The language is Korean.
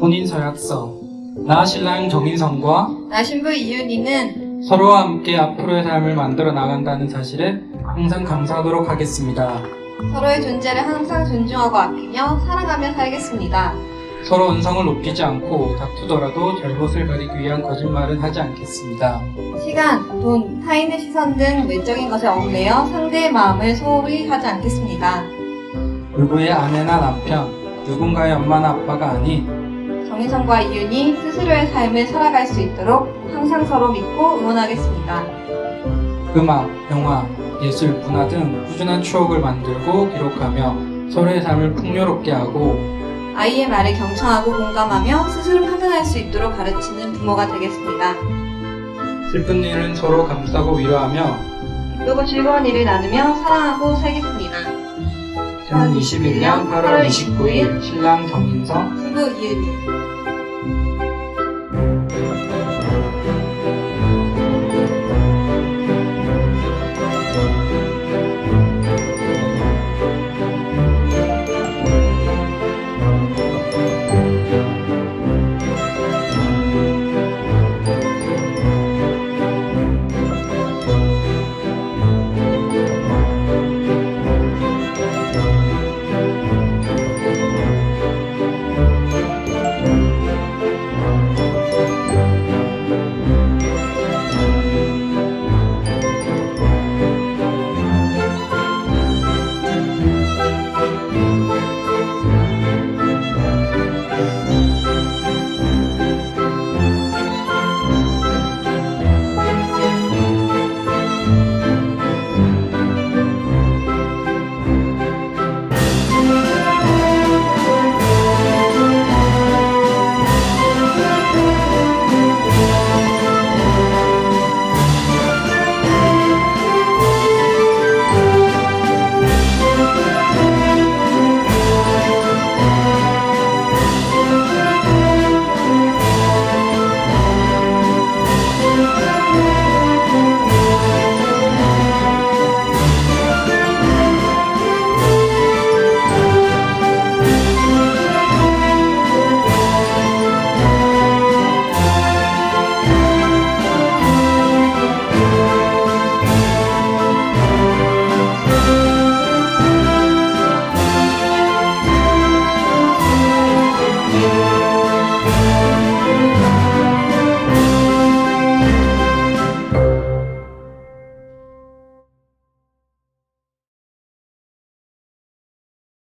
혼인 서약서 나 신랑 정인성과 나 신부 이윤희는 서로와 함께 앞으로의 삶을 만들어 나간다는 사실에 항상 감사하도록 하겠습니다. 서로의 존재를 항상 존중하고 아끼며 사랑하며 살겠습니다. 서로 은성을 높이지 않고 다투더라도 잘못을 가리기 위한 거짓말은 하지 않겠습니다. 시간, 돈, 타인의 시선 등 외적인 것에 얽매여 상대의 마음을 소홀히 하지 않겠습니다. 누구의 아내나 남편, 누군가의 엄마나 아빠가 아닌 정인성과 이윤이 스스로의 삶을 살아갈 수 있도록 항상 서로 믿고 응원하겠습니다. 음악, 영화, 예술, 문화 등 꾸준한 추억을 만들고 기록하며 서로의 삶을 풍요롭게 하고 아이의 말을 경청하고 공감하며 스스로 판단할 수 있도록 가르치는 부모가 되겠습니다. 슬픈 일은 서로 감싸고 위로하며 기쁘고 즐거운 일을 나누며 사랑하고 살겠습니다. 2021년 8월 29일 신랑 정인성 승부 이은희